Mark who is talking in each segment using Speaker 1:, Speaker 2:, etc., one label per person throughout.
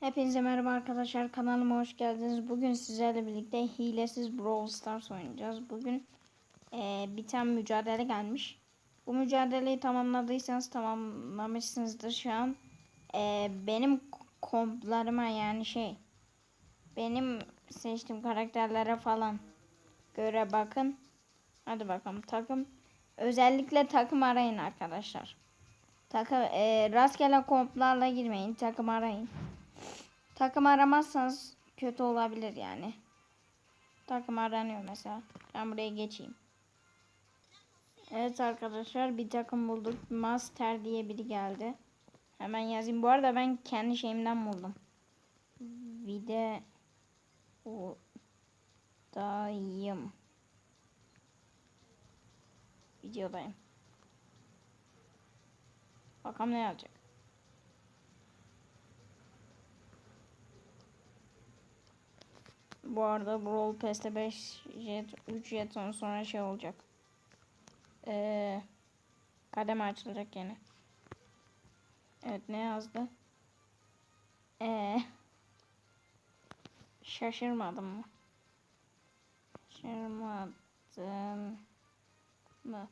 Speaker 1: Hepinize merhaba arkadaşlar kanalıma hoş geldiniz. Bugün sizlerle birlikte hilesiz Brawl Stars oynayacağız. Bugün eee bir tane mücadele gelmiş. Bu mücadeleyi tamamladıysanız tamamlamışsınızdır şu an. Eee, benim komplarıma yani şey benim seçtiğim karakterlere falan göre bakın. Hadi bakalım takım. Özellikle takım arayın arkadaşlar. Takım eee, rastgele komplarla girmeyin. Takım arayın. Takım aramazsanız kötü olabilir yani. Takım aranıyor mesela. Ben buraya geçeyim. Evet arkadaşlar bir takım bulduk. Master diye biri geldi. Hemen yazayım. Bu arada ben kendi şeyimden buldum. Vide o dayım. Videodayım. Bakalım ne yapacak. Bu arada Brawl Pass'te 5 jet, 3 jeton sonra şey olacak. Ee, kademe açılacak yine. Evet ne yazdı? Ee, şaşırmadım mı? Şaşırmadım mı?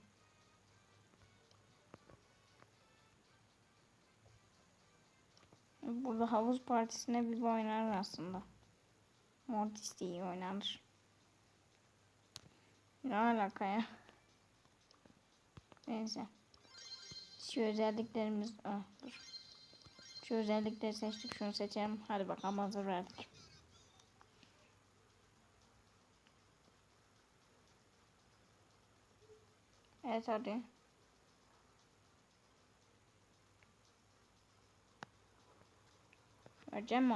Speaker 1: Burada havuz partisine bir oynar aslında. Mortis de iyi oynanır. Ne alaka ya? Neyse. Şu özelliklerimiz... Ah, dur. Şu özellikleri seçtik. Şunu seçelim. Hadi bakalım hazır verdik. Evet hadi. Vereceğim mi?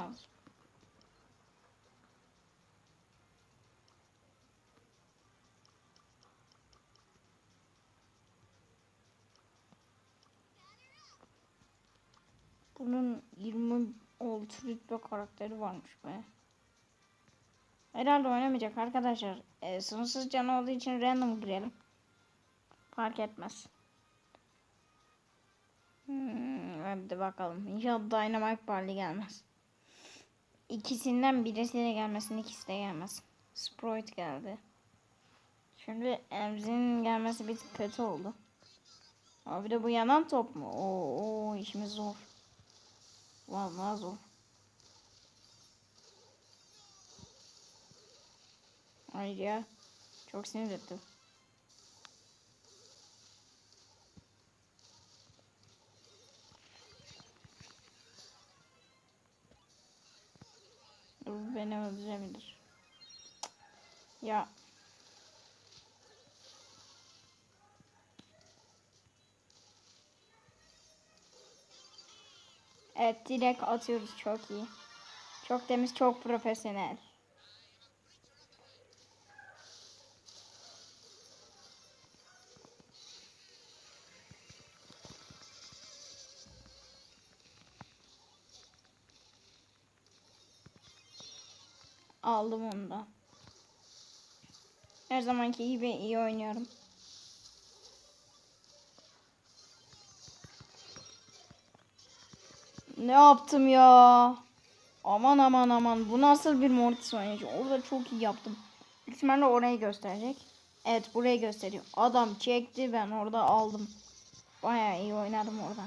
Speaker 1: Bunun 26 rütbe karakteri varmış be. Herhalde oynamayacak arkadaşlar. Ee, sınırsız can olduğu için random girelim. Fark etmez. Hmm, hadi bakalım. İnşallah Dynamite Barley gelmez. İkisinden birisi de gelmesin, ikisi de gelmez. Sprite geldi. Şimdi Emzi'nin gelmesi bir kötü oldu. Abi de bu yanan top mu? Oo, oo işimiz zor. Vallahi zor. Hayır ya. Çok sinir etti. Bu beni öldürebilir. Ya. Evet direkt atıyoruz çok iyi. Çok temiz çok profesyonel. Aldım onu da. Her zamanki gibi iyi oynuyorum. Ne yaptım ya? Aman aman aman. Bu nasıl bir Mortis oynayıcı? Orada çok iyi yaptım. İhtimalle orayı gösterecek. Evet burayı gösteriyor. Adam çekti ben orada aldım. Baya iyi oynadım orada.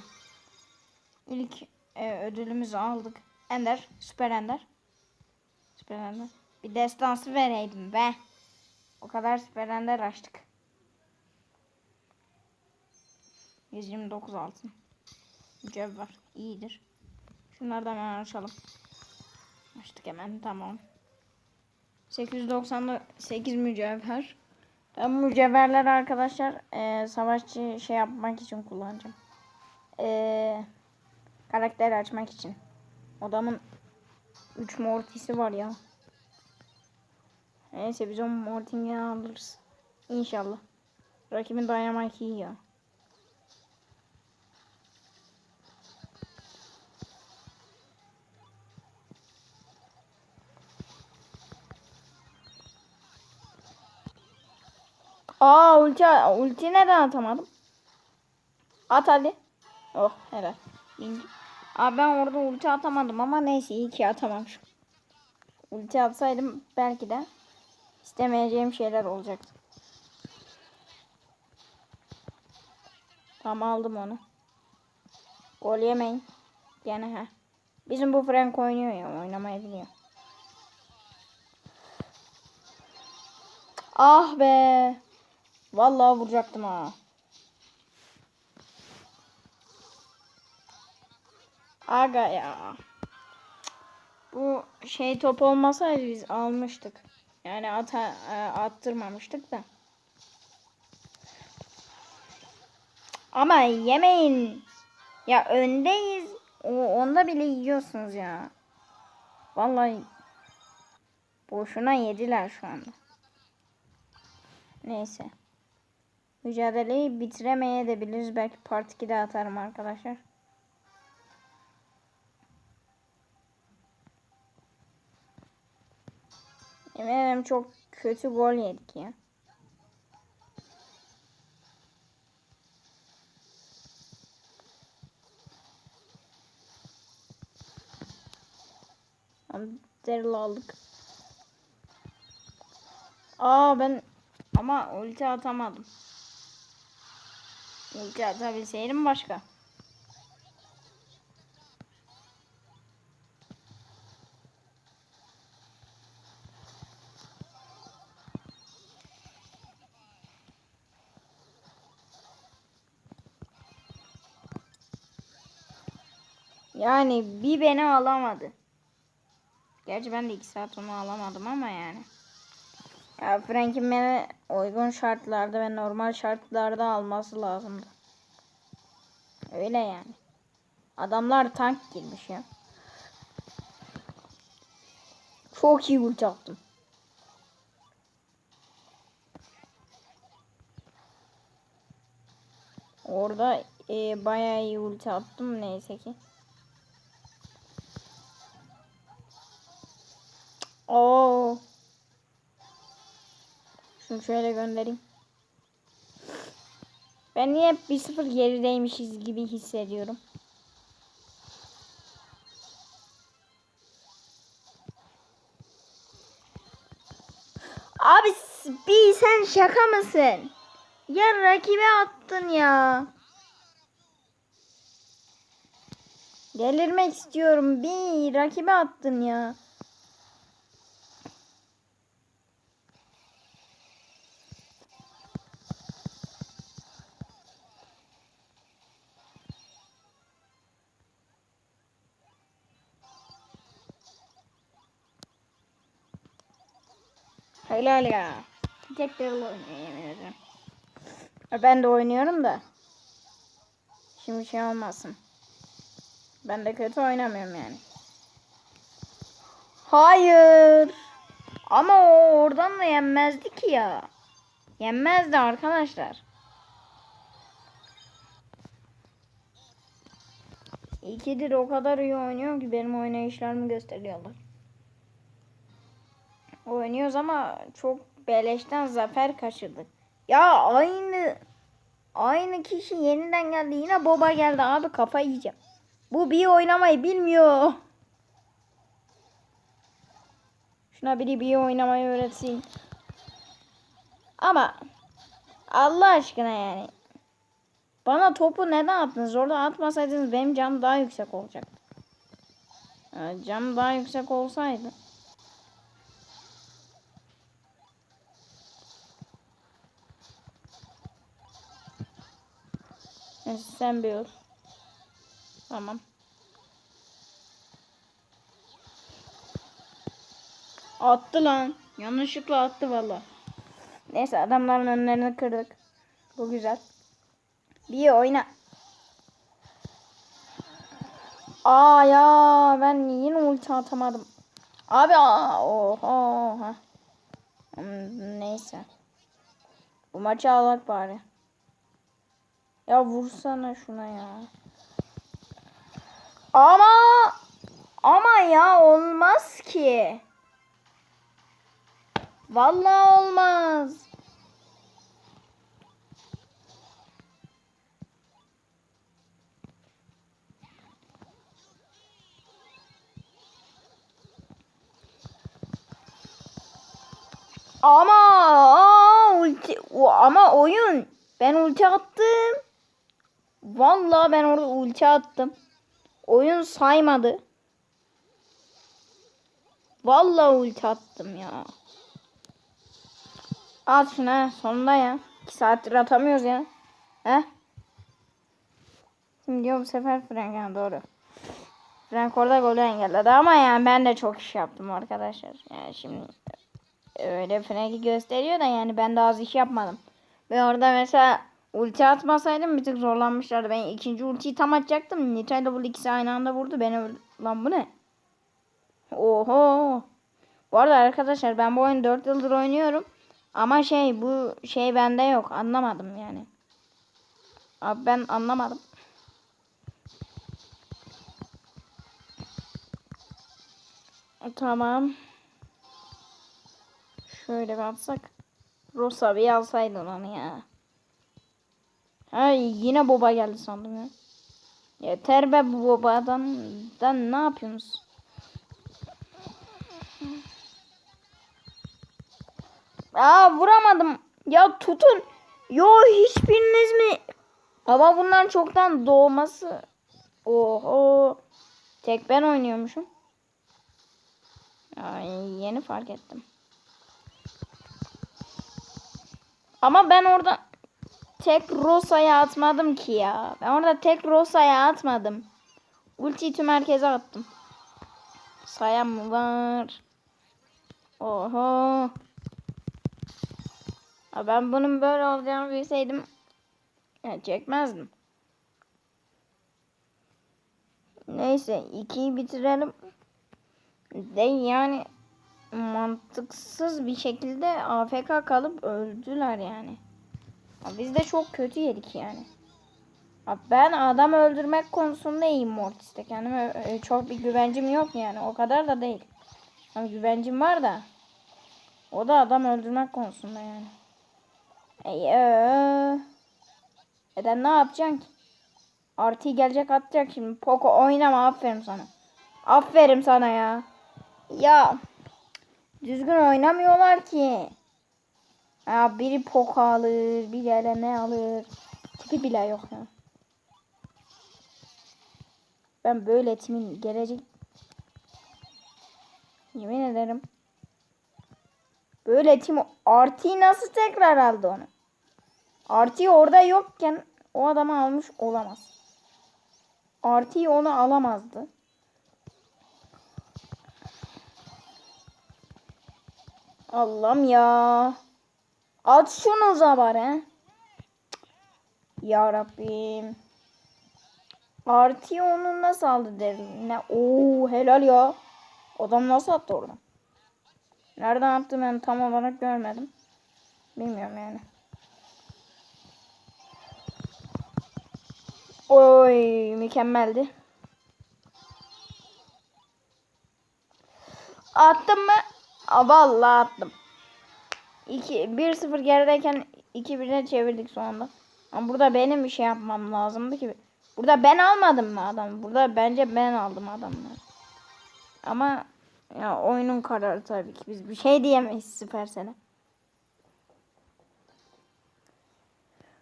Speaker 1: İlk e, ödülümüzü aldık. Ender. Süper Ender. Süper. Bir destansı vereydim be. O kadar Süper açtık. 129 altın. Mücevher. iyidir. Şunlardan hemen açalım. Açtık hemen tamam. 898 mücevher. Ben mücevherler arkadaşlar e, savaşçı şey yapmak için kullanacağım. E, karakter açmak için. Adamın 3 mortisi var ya. Neyse biz o mortini alırız. İnşallah. Rakibin Dynamite ya. Aa ulti ulti neden atamadım? At hadi. Oh helal. İnci. Abi ben orada ulti atamadım ama neyse iyi ki atamamışım. Ulti atsaydım belki de istemeyeceğim şeyler olacaktı. Tamam aldım onu. Gol yemeyin. Gene ha. Bizim bu Frank oynuyor ya oynamayı biliyor. Ah be. Vallahi vuracaktım ha. Aga ya. Bu şey top olmasaydı biz almıştık. Yani ata, e, attırmamıştık da. Ama yemeyin. Ya öndeyiz. O, onda bile yiyorsunuz ya. Vallahi boşuna yediler şu anda. Neyse. Mücadeleyi bitiremeye de biliriz. Belki part 2'de atarım arkadaşlar. Eminim çok kötü gol yedik ya. Daryl aldık. Aa ben ama ulti atamadım. Ulti atabilseydim başka. Yani bir beni alamadı. Gerçi ben de iki saat onu alamadım ama yani. Ya Frank'in beni uygun şartlarda ve normal şartlarda alması lazımdı. Öyle yani. Adamlar tank girmiş ya. Çok iyi ulti attım. Orada e, bayağı iyi ulti attım neyse ki. Oo. Şunu şöyle göndereyim. Ben niye hep 1-0 gerideymişiz gibi hissediyorum. Abi bir sen şaka mısın? Ya rakibe attın ya. Delirmek istiyorum. Bir rakibe attın ya. Helal ya. Tekrar oynuyor yemin ederim. Ben de oynuyorum da. Şimdi şey olmasın. Ben de kötü oynamıyorum yani. Hayır. Ama o oradan da yenmezdi ki ya. Yenmezdi arkadaşlar. İkidir o kadar iyi oynuyor ki benim oynayışlarımı gösteriyorlar. Oynuyoruz ama çok beleşten zafer kaçırdık. Ya aynı aynı kişi yeniden geldi. Yine Boba geldi abi kafa yiyeceğim. Bu bir oynamayı bilmiyor. Şuna biri bir oynamayı öğretsin. Ama Allah aşkına yani. Bana topu neden attınız? Orada atmasaydınız benim canım daha yüksek olacaktı. Yani canım daha yüksek olsaydı. Neyse sen bir ol. Tamam. Attı lan. Yanlışlıkla attı valla. Neyse adamların önlerini kırdık. Bu güzel. Bir oyna. Aa ya ben yine ulti atamadım. Abi aa, oha oha. Hmm, Neyse. Bu maçı alak bari. Ya vursana şuna ya. Ama ama ya olmaz ki. Vallahi olmaz. Ama aa, ulti ama oyun ben ulti attım. Vallahi ben orada ulti attım. Oyun saymadı. Vallahi ulti attım ya. At şunu ha, sonunda ya. 2 saattir atamıyoruz ya. He? Şimdi diyor bu sefer Frank ha, doğru. Frank orada golü engelledi ama yani ben de çok iş yaptım arkadaşlar. Yani şimdi öyle Frank'i gösteriyor da yani ben de az iş yapmadım. Ve orada mesela ulti atmasaydım bir tık zorlanmışlardı. Ben ikinci ultiyi tam atacaktım. Nita'yla bu ikisi aynı anda vurdu. Beni. Lan bu ne? Oho. Bu arada arkadaşlar ben bu oyunu 4 yıldır oynuyorum. Ama şey bu şey bende yok. Anlamadım yani. Abi ben anlamadım. Tamam. Şöyle bir atsak. Rosa bir alsaydın onu ya. Ha yine boba geldi sandım ya. Yeter be bu babadan. Dan ne yapıyorsunuz? Aa vuramadım. Ya tutun. Yo hiçbiriniz mi? Ama bunların çoktan doğması. Oho. Tek ben oynuyormuşum. Ay, yeni fark ettim. Ama ben orada tek Rosa'ya atmadım ki ya. Ben orada tek Rosa'ya atmadım. Ultiyi tüm herkese attım. Sayan mı var? Oho. Ha, ben bunun böyle olacağını bilseydim ya, çekmezdim. Neyse ikiyi bitirelim. De yani mantıksız bir şekilde AFK kalıp öldüler yani. Ya Biz de çok kötü yedik yani. Ya Ben adam öldürmek konusunda iyiyim Mortis'te. Kendime e, çok bir güvencim yok yani. O kadar da değil. Ama güvencim var da. O da adam öldürmek konusunda yani. Ey, ee. Eden ne yapacaksın ki? Artı gelecek atacak şimdi. Poco oynama aferin sana. Aferin sana ya. Ya. Düzgün oynamıyorlar ki. Ya biri Poco alır, bir yere ne alır. Tipi bile yok ya. Ben böyle timin gelecek Yemin ederim. Böyle tim artıyı nasıl tekrar aldı onu? Artıyı orada yokken o adamı almış olamaz. Artıyı onu alamazdı. Allah'ım ya. At şunu zabar he. Ya Rabbim. Artıyı onu nasıl aldı derim. Ne? Oo helal ya. Adam nasıl attı oradan? Nereden attı ben tam olarak görmedim. Bilmiyorum yani. Oy mükemmeldi. Attım mı? Vallahi attım. 2 1-0 gerideyken 2-1'e çevirdik sonunda. Ama burada benim bir şey yapmam lazımdı ki. Burada ben almadım mı adam? Burada bence ben aldım adamları. Ama ya oyunun kararı tabii ki. Biz bir şey diyemeyiz Süpersel'e.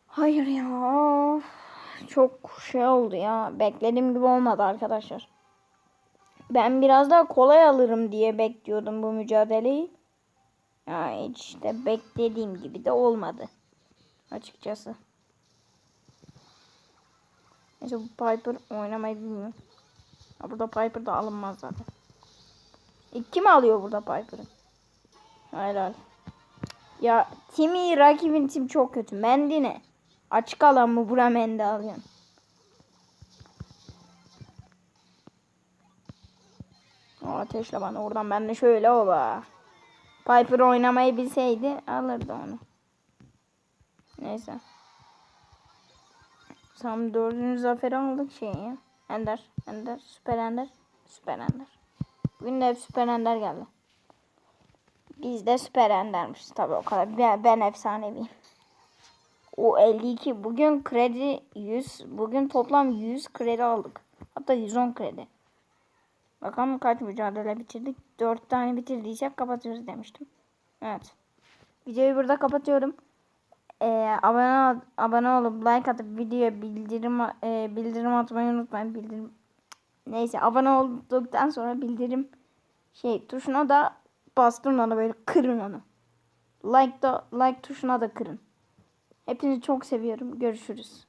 Speaker 1: Hayır ya. Çok şey oldu ya. Beklediğim gibi olmadı arkadaşlar. Ben biraz daha kolay alırım diye bekliyordum bu mücadeleyi. Ya hiç de beklediğim gibi de olmadı. Açıkçası. Neyse bu Piper oynamayı bilmiyor. Ha, burada Piper da alınmaz zaten. E, kim alıyor burada Piper'ı? Helal. Ya Timmy rakibin tim çok kötü. Mendy ne? Açık alan mı bura Mendy alıyorsun? O ateşle bana oradan ben de şöyle oba. Piper oynamayı bilseydi alırdı onu. Neyse. Tam dördüncü zaferi aldık şey ya. Ender, Ender, Süper Ender, Süper Ender. Bugün de hep Süper Ender geldi. Biz de Süper Ender'miş tabii o kadar. Ben, ben efsaneviyim. O 52. Bugün kredi 100. Bugün toplam 100 kredi aldık. Hatta 110 kredi. Bakalım kaç mücadele bitirdik. 4 tane bitirdiysek kapatıyoruz demiştim. Evet. Videoyu burada kapatıyorum. Ee, abone abone olup like atıp videoya bildirim e, bildirim atmayı unutmayın. Bildirim neyse abone olduktan sonra bildirim şey tuşuna da bastırın onu böyle kırın onu. Like da like tuşuna da kırın. Hepinizi çok seviyorum. Görüşürüz.